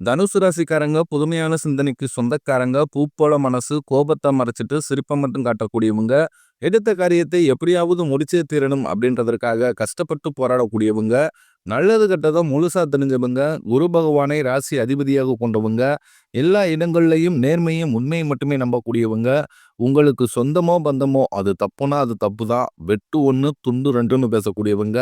தனுசு ராசிக்காரங்க புதுமையான சிந்தனைக்கு சொந்தக்காரங்க பூப்போல மனசு கோபத்தை மறைச்சிட்டு சிரிப்பை மட்டும் காட்டக்கூடியவங்க எடுத்த காரியத்தை எப்படியாவது முடிச்சே தீரணும் அப்படின்றதற்காக கஷ்டப்பட்டு போராடக்கூடியவங்க நல்லது கெட்டதை முழுசா தெரிஞ்சவங்க குரு பகவானை ராசி அதிபதியாக கொண்டவங்க எல்லா இடங்கள்லையும் நேர்மையும் உண்மையும் மட்டுமே நம்பக்கூடியவங்க உங்களுக்கு சொந்தமோ பந்தமோ அது தப்புனா அது தப்பு தான் வெட்டு ஒன்று துண்டு ரெண்டுன்னு பேசக்கூடியவங்க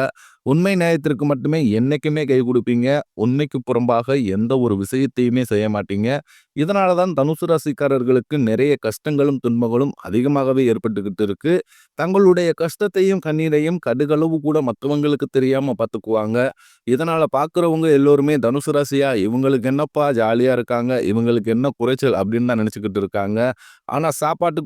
உண்மை நியாயத்திற்கு மட்டுமே என்றைக்குமே கை கொடுப்பீங்க. உண்மைக்கு புறம்பாக எந்த ஒரு விஷயத்தையுமே செய்ய மாட்டீங்க. இதனால தான் தனுசு ராசிக்காரர்களுக்கு நிறைய கஷ்டங்களும் துன்பங்களும் அதிகமாகவே ஏற்பட்டுக்கிட்டு இருக்கு. தங்களுடைய கஷ்டத்தையும் கண்ணீரையும் கடுகளவு கூட மற்றவங்களுக்கு தெரியாம பார்த்துக்குவாங்க இதனால பார்க்குறவங்க எல்லோருமே தனுசு ராசியா இவங்களுக்கு என்னப்பா ஜாலியா இருக்காங்க இவங்களுக்கு என்ன குறைச்சல் அப்படின்னு தான் நினச்சிக்கிட்டு இருக்காங்க. ஆனால் சாப்பாட்டுக்கு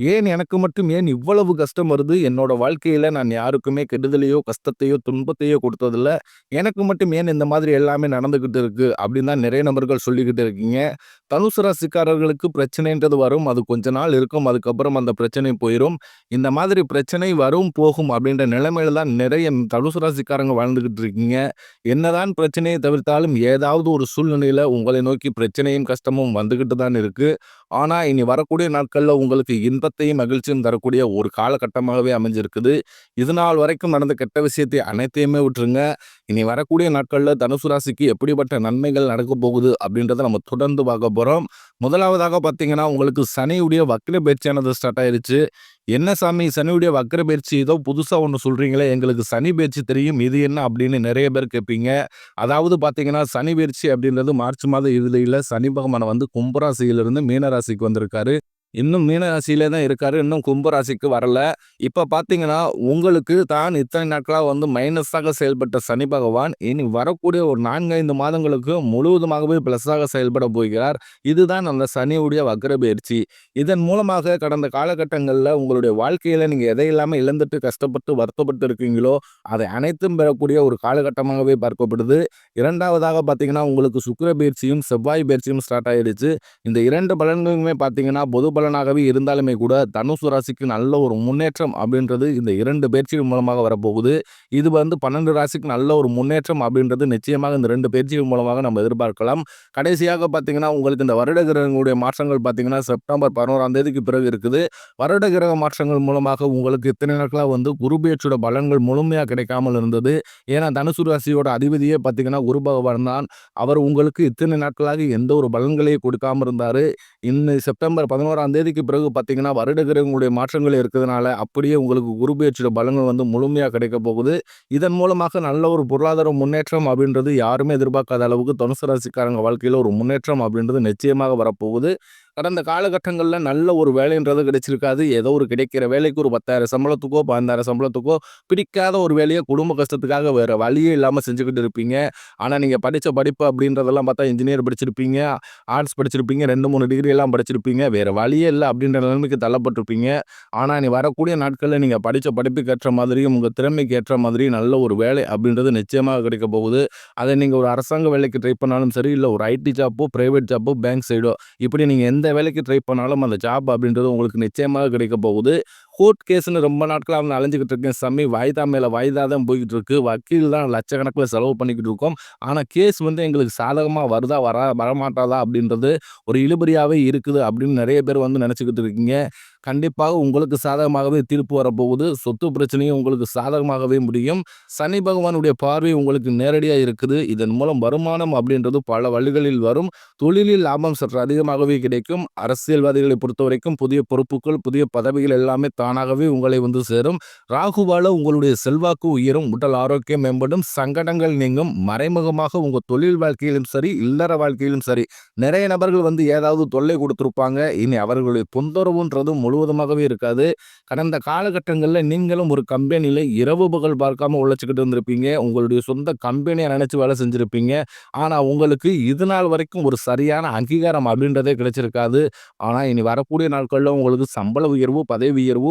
ஏன் எனக்கு மட்டும் ஏன் இவ்வளவு கஷ்டம் வருது? என்னோட வாழ்க்கையில நான் யாருக்குமே கெடுதலையோ கஷ்டத்தையோ துன்பத்தையோ கொடுத்ததில்ல. எனக்கு மட்டும் ஏன் இந்த மாதிரி எல்லாமே நடந்துகிட்டு இருக்கு? அப்படின்னு தான் நிறைய நபர்கள் சொல்லிக்கிட்டு இருக்கீங்க. தனுசு ராசிக்காரர்களுக்கு பிரச்சனைன்றது வரும். அது கொஞ்ச நாள் இருக்கும். அதுக்கப்புறம் அந்த பிரச்சனை போயிடும் இந்த மாதிரி பிரச்சனை வரும் போகும் அப்படின்ற நிலைமையில தான் நிறைய தனுசு ராசிக்காரங்க வாழ்ந்துகிட்டு இருக்கீங்க. என்னதான் பிரச்சனையை தவிர்த்தாலும் ஏதாவது ஒரு சூழ்நிலையில உங்களை நோக்கி பிரச்சனையும் கஷ்டமும் வந்துகிட்டு தான் இருக்கு. ஆனா இனி வரக்கூடிய நாட்கள்ல உங்களுக்கு இன்பத்தையும் மகிழ்ச்சியும் தரக்கூடிய ஒரு காலகட்டமாகவே அமைஞ்சிருக்குது. இது நாள் வரைக்கும் நடந்த கெட்ட விஷயத்தை அனைத்தையுமே விட்டுருங்க. இனி வரக்கூடிய நாட்களில் தனுசு ராசிக்கு எப்படிப்பட்ட நன்மைகள் நடக்க போகுது அப்படின்றத நம்ம தொடர்ந்து பார்க்க போகிறோம் முதலாவதாக பார்த்தீங்கன்னா உங்களுக்கு சனியுடைய வக்கிர பயிற்சியானது ஸ்டார்ட் ஆயிருச்சு. என்ன சாமி சனியுடைய வக்கர பயிற்சி ஏதோ புதுசாக ஒன்று சொல்கிறீங்களே எங்களுக்கு சனி பயிற்சி தெரியும். இது என்ன அப்படின்னு நிறைய பேர் கேட்பீங்க. அதாவது பார்த்தீங்கன்னா சனி பயிற்சி அப்படின்றது மார்ச் மாத இறுதியில் சனி பகவானை வந்து கும்பராசியிலிருந்து மீனராசிக்கு வந்திருக்காரு. இன்னும் மீனராசியிலே தான் இருக்காரு. இன்னும் கும்பராசிக்கு வரல. இப்போ பார்த்தீங்கன்னா உங்களுக்கு தான் இத்தனை நாட்களாக வந்து மைனஸாக செயல்பட்ட சனி பகவான் இனி வரக்கூடிய ஒரு நான்கு ஐந்து மாதங்களுக்கு முழுவதுமாகவே ப்ளஸ்ஸாக செயல்பட போகிறார். இதுதான் அந்த சனியுடைய வக்ர பயிற்சி. இதன் மூலமாக கடந்த காலகட்டங்களில் உங்களுடைய வாழ்க்கையில் நீங்கள் எதையில்லாமல் இழந்துட்டு கஷ்டப்பட்டு வருத்தப்பட்டு இருக்கீங்களோ அதை அனைத்தும் பெறக்கூடிய ஒரு காலகட்டமாகவே பார்க்கப்படுது. இரண்டாவதாக பார்த்தீங்கன்னா உங்களுக்கு சுக்கர பயிற்சியும் செவ்வாய் பயிற்சியும் ஸ்டார்ட் ஆயிடுச்சு. இந்த இரண்டு பலன்களுமே பார்த்தீங்கன்னா பொது பலனாகவே இருந்தாலுமே கூட தனுசு ராசிக்கு நல்ல ஒரு முன்னேற்றம் அப்படின்றது இந்த இரண்டு பயிற்சிகள் மூலமாக வரப்போகுது. இது வந்து பன்னெண்டு ராசிக்கு நல்ல ஒரு முன்னேற்றம் அப்படின்றது நிச்சயமாக இந்த ரெண்டு பயிற்சிகள் மூலமாக நம்ம எதிர்பார்க்கலாம். கடைசியாக பார்த்தீங்கன்னா உங்களுக்கு இந்த வருட கிரகங்களுடைய மாற்றங்கள் பார்த்தீங்கன்னா செப்டம்பர் பதினோராம் தேதிக்கு பிறகு இருக்குது. வருட கிரக மாற்றங்கள் மூலமாக உங்களுக்கு இத்தனை நாட்களாக வந்து குரு பலன்கள் முழுமையாக கிடைக்காமல் இருந்தது. ஏன்னா தனுசு ராசியோட அதிபதியே பார்த்தீங்கன்னா குரு பகவான் தான். அவர் உங்களுக்கு இத்தனை நாட்களாக எந்த ஒரு பலன்களையும் கொடுக்காம இருந்தார். இன்னும் செப்டம்பர் பதினோராம் தேதிக்கு பிறகு பார்த்தீங்கன்னா வருடகிரகங்களுடைய மாற்றங்கள் இருக்கிறதுனால அப்படியே உங்களுக்கு குரு பயிற்சியோட பலங்கள் வந்து முழுமையாக கிடைக்க போகுது. இதன் மூலமாக நல்ல ஒரு பொருளாதார முன்னேற்றம் அப்படின்றது யாருமே எதிர்பார்க்காத அளவுக்கு தனுசு ராசிக்காரங்க வாழ்க்கையில் ஒரு முன்னேற்றம் அப்படின்றது நிச்சயமாக வரப்போகுது. கடந்த காலகட்டங்களில் நல்ல ஒரு வேலைன்றது கிடைச்சிருக்காது. ஏதோ ஒரு கிடைக்கிற வேலைக்கு ஒரு பத்தாயிரம் சம்பளத்துக்கோ பதினாயிரம் சம்பளத்துக்கோ பிடிக்காத ஒரு வேலையை குடும்ப கஷ்டத்துக்காக வேறு வழியே இல்லாமல் செஞ்சுக்கிட்டு இருப்பீங்க. ஆனால் நீங்கள் படித்த படிப்பு அப்படின்றதெல்லாம் பார்த்தா இன்ஜினியர் படிச்சிருப்பீங்க ஆர்ட்ஸ் படிச்சிருப்பீங்க ரெண்டு மூணு டிகிரி எல்லாம் படிச்சிருப்பீங்க. வேறு வழியே இல்லை அப்படின்ற நிலைமைக்கு தள்ளப்பட்டிருப்பீங்க. ஆனால் நீ வரக்கூடிய நாட்களில் நீங்கள் படித்த படிப்புக்கு ஏற்ற மாதிரியும் உங்கள் திறமைக்கு ஏற்ற மாதிரியும் நல்ல ஒரு வேலை அப்படின்றது நிச்சயமாக கிடைக்க போகுது. அதை நீங்கள் ஒரு அரசாங்க வேலைக்கு ட்ரை பண்ணாலும் சரி இல்லை ஒரு ஐடி ஜாப்போ ப்ரைவேட் ஜாப்போ பேங்க் சைடோ இப்படி நீங்கள் எந்த எந்த வேலைக்கு ட்ரை பண்ணாலும் அந்த ஜாப் அப்படின்றது உங்களுக்கு நிச்சயமாக கிடைக்க போகுது. கோர்ட் கேஸ்ன்னு ரொம்ப நாட்களாக வந்து அலைஞ்சிக்கிட்டு இருக்கேன் சாமி. வாய்தா மேலே வாய்தா தான் போய்கிட்டு இருக்கு. வக்கீல் தான் லட்சக்கணக்கில் செலவு பண்ணிக்கிட்டு இருக்கோம். ஆனால் கேஸ் வந்து எங்களுக்கு சாதகமாக வருதா, வரா வரமாட்டாதா அப்படின்றது ஒரு இழுபறியாகவே இருக்குது அப்படின்னு நிறைய பேர் வந்து நினச்சிக்கிட்டு இருக்கீங்க. கண்டிப்பாக உங்களுக்கு சாதகமாகவே தீர்ப்பு வரப்போகுது. சொத்து பிரச்சனையும் உங்களுக்கு சாதகமாகவே முடியும். சனி பகவானுடைய பார்வை உங்களுக்கு நேரடியாக இருக்குது. இதன் மூலம் வருமானம் அப்படின்றது பல வழிகளில் வரும். தொழிலில் லாபம் சற்று அதிகமாகவே கிடைக்கும். அரசியல்வாதிகளை பொறுத்த வரைக்கும் புதிய பொறுப்புகள், புதிய பதவிகள் எல்லாமே தானாகவே உங்களை வந்து சேரும். ராகுவால உங்களுடைய செல்வாக்கு உயரும். உடல் ஆரோக்கியம் மேம்படும். சங்கடங்கள் நீங்கும். மறைமுகமாக உங்க தொழில் வாழ்க்கையிலும் சரி, இல்லற வாழ்க்கையிலும் சரி, நிறைய நபர்கள் வந்து ஏதாவது தொல்லை கொடுத்துருப்பாங்க இனி அவர்களுடைய தொந்தரவுன்றது முழுவதுமாகவே இருக்காது. கடந்த காலகட்டங்களில் நீங்களும் ஒரு கம்பெனியில் இரவு பகல் பார்க்காம உழைச்சிக்கிட்டு இருந்திருப்பீங்க. உங்களுடைய சொந்த கம்பெனியை நினைச்சு வேலை செஞ்சிருப்பீங்க. ஆனா உங்களுக்கு இது நாள் வரைக்கும் ஒரு சரியான அங்கீகாரம் அப்படின்றதே கிடைச்சிருக்காது. ஆனா இனி வரக்கூடிய நாட்களில் உங்களுக்கு சம்பள உயர்வு, பதவி உயர்வு,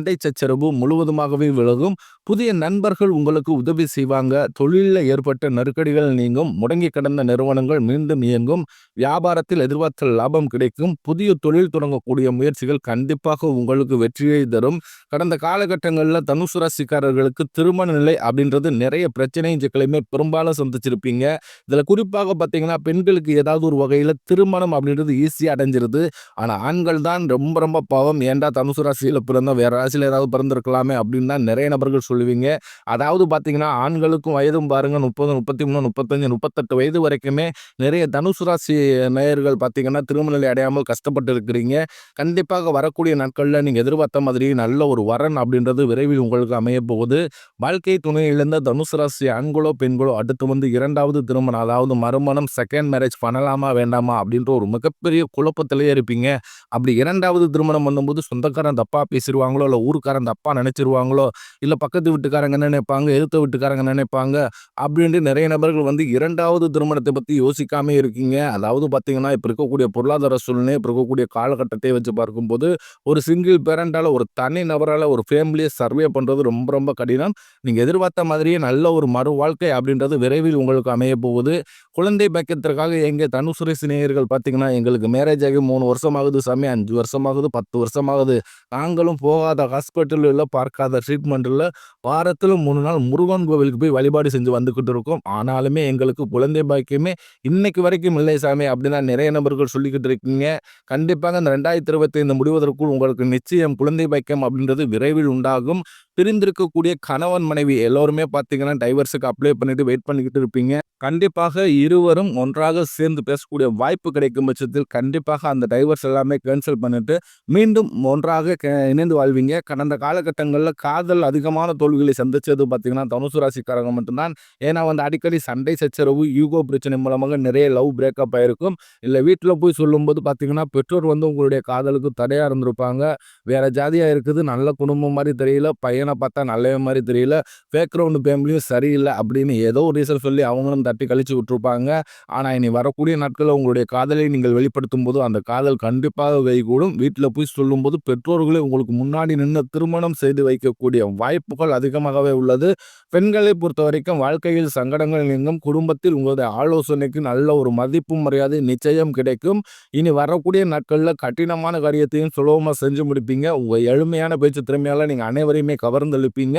சச்சரவு முழுவதுமாகவே விலகும். புதிய நண்பர்கள் உங்களுக்கு உதவி செய்வாங்க. தொழிலில் ஏற்பட்ட நெருக்கடிகள் நீங்கும். முடங்கி கிடந்த நிறுவனங்கள் மீண்டும் இயங்கும். வியாபாரத்தில் எதிர்பார்த்த லாபம் கிடைக்கும். புதிய தொழில் தொடங்கக்கூடிய முயற்சிகள் கண்டிப்பாக உங்களுக்கு வெற்றியை தரும். கடந்த காலகட்டங்களில் தனுசு ராசிக்காரர்களுக்கு திருமண நிலை அப்படின்றது நிறைய பிரச்சனை சிக்கலையுமே பெரும்பாலும் சந்திச்சிருப்பீங்க. இதில் குறிப்பாக பார்த்தீங்கன்னா, பெண்களுக்கு ஏதாவது ஒரு வகையில் திருமணம் அப்படின்றது ஈஸியாக அடைஞ்சிருது. ஆனால் ஆண்கள் தான் ரொம்ப ரொம்ப பாவம். ஏண்டா தனுசு ராசியில் பிறந்த வேற ராசியில ஏதாவது பிறந்திருக்கலாமே அப்படின்னு தான் நிறைய நபர்கள் சொல்லுவீங்க. அதாவது பார்த்தீங்கன்னா, ஆண்களுக்கும் வயதும் பாருங்க 30, 33, 35, 38 வயது வரைக்குமே நிறைய தனுசு ராசி நேயர்கள் பார்த்தீங்கன்னா, திருமண நிலை அடையாமல் கஷ்டப்பட்டு இருக்கிறீங்க. கண்டிப்பாக வரக்கூடிய நாட்களில் நீங்கள் எதிர்பார்த்த மாதிரி நல்ல ஒரு வரன் அப்படின்றது விரைவில் உங்களுக்கு அமைய போகுது. வாழ்க்கை துணையிலிருந்த தனுசு ராசி ஆண்களோ, பெண்களோ அடுத்து வந்து இரண்டாவது திருமணம் அதாவது மறுமணம், செகண்ட் மேரேஜ் பண்ணலாமா, வேண்டாமா அப்படின்ற ஒரு மிகப்பெரிய குழப்பத்திலேயே இருப்பீங்க. அப்படி இரண்டாவது திருமணம் பண்ணும்போது சொந்தக்காரன் தப்பாக பேசிடுவாங்களோ இல்லை ஊர்க்காரன் அப்பா நினச்சிருவாங்களோ இல்லை பக்கத்து வீட்டுக்காரங்க என்ன நினைப்பாங்க, எழுத்த வீட்டுக்காரங்க நினைப்பாங்க அப்படின்ட்டு நிறைய நபர்கள் வந்து இரண்டாவது திருமணத்தை பற்றி யோசிக்காமே இருக்கீங்க. அதாவது பார்த்தீங்கன்னா, இப்போ இருக்கக்கூடிய பொருளாதார சூழ்நிலை, இப்போ இருக்கக்கூடிய காலகட்டத்தை வச்சு பார்க்கும்போது, ஒரு சிங்கிள் பேரண்டால ஒரு தனி நபரால் ஒரு ஃபேமிலியை சர்வே பண்ணுறது ரொம்ப ரொம்ப கடினம். நீங்கள் எதிர்பார்த்த மாதிரியே நல்ல ஒரு மறு வாழ்க்கை அப்படின்றது விரைவில் உங்களுக்கு அமைய போகுது. குழந்தை பக்கத்திற்காக எங்கே தனுசுரை சிநேகர்கள் பார்த்தீங்கன்னா, எங்களுக்கு மேரேஜ் ஆகி மூணு வருஷம் ஆகுது சாமி, 5 வருஷம் ஆகுது, 10 வருஷம் ஆகுது. நாங்களும் போகாத ஹாஸ்பிட்டலில் உள்ள பார்க்காத ட்ரீட்மெண்ட்டில் வாரத்தில் மூணு நாள் முருகன் கோவிலுக்கு போய் வழிபாடு செஞ்சு வந்துக்கிட்டு இருக்கோம். ஆனாலுமே எங்களுக்கு குழந்தை பாக்கியமே இன்னைக்கு வரைக்கும் இல்லை சாமி அப்படின்னு நிறைய நபர்கள் சொல்லிக்கிட்டு இருக்கீங்க. கண்டிப்பாக இந்த 2025 முடிவதற்குள் உங்களுக்கு நிச்சயம் குழந்தை பாக்கியம் அப்படின்றது விரைவில் உண்டாகும். பிரிந்திருக்கக்கூடிய கணவன், மனைவி எல்லோருமே பார்த்தீங்கன்னா, டைவர்ஸுக்கு அப்ளை பண்ணிட்டு வெயிட் பண்ணிக்கிட்டு இருப்பீங்க. கண்டிப்பாக இருவரும் ஒன்றாக சேர்ந்து பேசக்கூடிய வாய்ப்பு கிடைக்கும் பட்சத்தில் கண்டிப்பாக அந்த டைவர்ஸ் எல்லாமே கேன்சல் பண்ணிட்டு மீண்டும் ஒன்றாக க இணைந்து வாழ்வீங்க. கடந்த காலகட்டங்களில் காதல் அதிகமான தோல்விகளை சந்திச்சது பார்த்தீங்கன்னா, தனுசு ராசிக்காரங்க மட்டும் தான். ஏன்னா வந்து அடிக்கடி சண்டை சச்சரவு, யூகோ பிரச்சனை மூலமாக நிறைய லவ் பிரேக்கப் ஆயிருக்கும். இல்லை வீட்டில் போய் சொல்லும்போது பார்த்தீங்கன்னா, பெற்றோர் வந்து உங்களுடைய காதலுக்கு தடையாக இருந்திருப்பாங்க. வேற ஜாதியாக இருக்குது, நல்ல குடும்பம் மாதிரி தெரியல, பையனை பார்த்தா நல்லவே மாதிரி தெரியல, பேக்ரவுண்டு ஃபேமிலியும் சரியில்லை அப்படின்னு ஏதோ ஒரு ரீசன் சொல்லி அவங்களும் தட்டி கழிச்சு விட்டுருப்பாங்க. ஆனால் இனி வரக்கூடிய நாட்களில் உங்களுடைய காதலை நீங்கள் வெளிப்படுத்தும் போது அந்த காதல் கண்டிப்பாக கைகூடும். வீட்டில் போய் சொல்லும்போது பெற்றோர்களே உங்களுக்கு முன்னாடி நின்று திருமணம் செய்து வைக்கக்கூடிய வாய்ப்புகள் அதிகமாகவே உள்ளது. பெண்களை பொறுத்தவரைக்கும் வாழ்க்கையில் சங்கடங்கள் நீங்கும். குடும்பத்தில் உங்களுடைய ஆலோசனைக்கு நல்ல ஒரு மதிப்பும், மரியாதை நிச்சயம் கிடைக்கும். இனி வரக்கூடிய நாட்களில் கடினமான காரியத்தையும் சுலபமாக செஞ்சு முடிப்பீங்க. உங்கள் எளிமையான பேச்சு திறமையால் நீங்கள் அனைவரையுமே கவர்ந்தெழுப்பீங்க.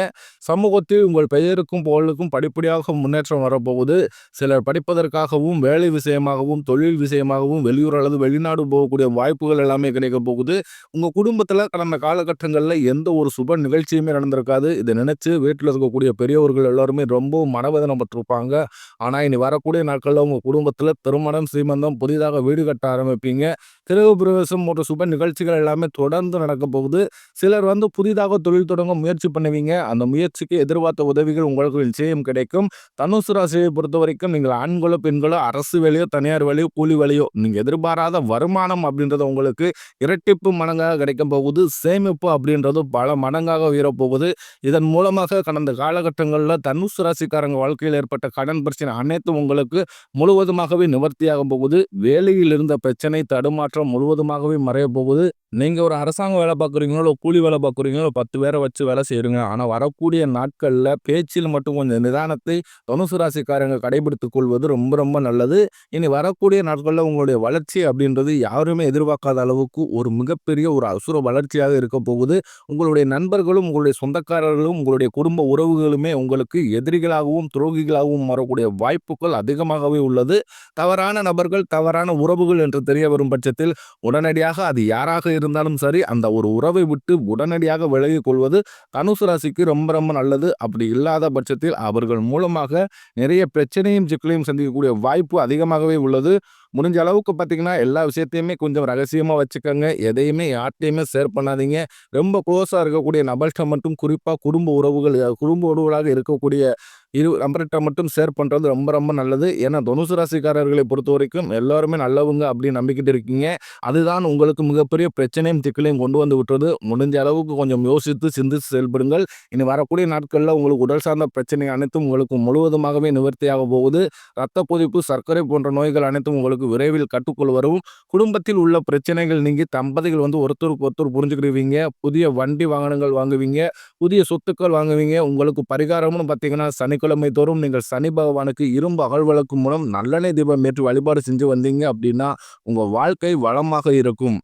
சமூகத்தில் உங்கள் பெயருக்கும், புகழுக்கும் படிப்படியாக முன்னேற்றம் வரப்போகுது. சிலர் படிப்பதற்காகவும், வேலை விஷயமாகவும், தொழில் விஷயமாகவும் வெளியூர் அல்லது வெளிநாடு போகக்கூடிய வாய்ப்புகள் எல்லாமே கிடைக்க போகுது. உங்கள் குடும்பத்தில் கடந்த காலகட்டங்களில் எந்த ஒரு சுப நிகழ்ச்சியுமே நடந்திருக்காது. இதை நினச்சி வீட்டில் இருக்கக்கூடிய பெரியவர்கள் எல்லாருமே ரொம்பவும் மனவேதனைப்பட்டிருப்பாங்க. ஆனால் இனி வரக்கூடிய நாட்களில் உங்கள் குடும்பத்தில் திருமணம், சீமந்தம், புதிதாக வீடு கட்ட ஆரம்பிப்பீங்க. கிரக பிரவேசம் போன்ற சுப நிகழ்ச்சிகள் எல்லாமே தொடர்ந்து நடக்க போகுது சிலர் வந்து புதிதாக தொழில் தொடங்க முயற்சி பண்ணுவீங்க அந்த முயற்சிக்கு எதிர்பார்த்த உதவிகள் உங்களுக்கு நிச்சயம் கிடைக்கும் தனுசு ராசியை பொறுத்தவரை வரைக்கும் நீங்கள் ஆண்களோ பெண்களோ அரசு வேலையோ தனியார் வேலையோ கூலி வேலையோ நீங்கள் எதிர்பாராத வருமானம் அப்படின்றது உங்களுக்கு இரட்டிப்பு மடங்காக கிடைக்க போகுது சேமிப்பு அப்படின்றது பல மடங்காக உயரப்போகுது. இதன் மூலமாக கடந்த காலகட்டங்களில் தனுசு ராசிக்காரங்க வாழ்க்கையில் ஏற்பட்ட கடன் பிரச்சனை அனைத்தும் உங்களுக்கு முழுவதுமாகவே நிவர்த்தியாக போகுது. வேலையில் இருந்த பிரச்சனை தடுமாற்றம் முழுவதுமாகவே மறைய போகுது. நீங்கள் ஒரு அரசாங்கம் வேலை பார்க்குறீங்களோ, இல்லை கூலி வேலை பார்க்குறீங்களோ, பத்து பேரை வச்சு வேலை செய்கிறீங்க ஆனால் வரக்கூடிய நாட்களில் பேச்சில் மட்டும் கொஞ்சம் நிதானத்தை தனுசு ராசிக்காரங்க கடைபிடித்துக் கொள்வது ரொம்ப ரொம்ப நல்லது. இனி வரக்கூடிய நாட்களில் உங்களுடைய வளர்ச்சி அப்படின்றது யாருமே எதிர்பார்க்காத அளவுக்கு ஒரு மிகப்பெரிய ஒரு அசுர வளர்ச்சியாக இருக்க போகுது. உங்களுடைய நண்பர்களும், உங்களுடைய சொந்தக்காரர்களும், உங்களுடைய குடும்ப உறவுகளுமே உங்களுக்கு எதிரிகளாகவும், துரோகிகளாகவும் வரக்கூடிய வாய்ப்புகள் அதிகமாகவே உள்ளது. தவறான நபர்கள், தவறான உறவுகள் என்று தெரிய வரும் பட்சத்தில் உடனடியாக அது யாராக இருந்தாலும் சரி அந்த ஒரு உறவை விட்டு உடனடியாக விலகி கொள்வது தனுசு ராசிக்கு ரொம்ப ரொம்ப நல்லது. அப்படி இல்லாத பட்சத்தில் அவர்கள் மூலமாக நிறைய பிரச்சனையும் சிக்கலையும் சந்திக்கக்கூடிய வாய்ப்பு அதிகமாகவே உள்ளது. முடிஞ்ச அளவுக்கு பார்த்தீங்கன்னா எல்லா விஷயத்தையுமே கொஞ்சம் ரகசியமாக வச்சுக்கோங்க. எதையுமே யார்ட்டையுமே ஷேர் பண்ணாதீங்க. ரொம்ப க்ளோஸாக இருக்கக்கூடிய நபர்கிட்ட மட்டும் குறிப்பாக குடும்ப உறவுகள் குடும்ப உறவுகளாக இருக்கக்கூடிய இரு நபர்கிட்ட மட்டும் ஷேர் பண்ணுறது ரொம்ப ரொம்ப நல்லது. ஏன்னா தனுசு ராசிக்காரர்களை பொறுத்த வரைக்கும் எல்லாருமே நல்லவங்க அப்படின்னு நம்பிக்கிட்டு இருக்கீங்க. அதுதான் உங்களுக்கு மிகப்பெரிய பிரச்சனையும் திக்கலையும் கொண்டு வந்து விட்டுறது முடிஞ்ச அளவுக்கு கொஞ்சம் யோசித்து சிந்தித்து செயல்படுங்கள். இனி வரக்கூடிய நாட்களில் உங்களுக்கு உடல் சார்ந்த பிரச்சனை அனைத்தும் உங்களுக்கு முழுவதுமாகவே நிவர்த்தியாக போகுது. ரத்த பொதிப்பு சர்க்கரை போன்ற நோய்கள் அனைத்தும் உங்களுக்கு உங்களுக்கு விரைவில் கட்டுக்குள் வரும். குடும்பத்தில் உள்ள பிரச்சனைகள் நீங்கி தம்பதிகள் வந்து ஒருத்தருக்கு ஒருத்தர் புரிஞ்சுக்கிடுவீங்க. புதிய வண்டி வாகனங்கள் வாங்குவீங்க. புதிய சொத்துக்கள் வாங்குவீங்க. உங்களுக்கு பரிகாரம்னு பார்த்தீங்கன்னா சனிக்கிழமை தோறும் நீங்கள் சனி பகவானுக்கு இரும்பு அகழ்வழக்கு மூலம் நல்லெண்ணெய் தீபம் ஏற்றி வழிபாடு செஞ்சு வந்தீங்க அப்படின்னா உங்கள் வாழ்க்கை வளமாக இருக்கும்.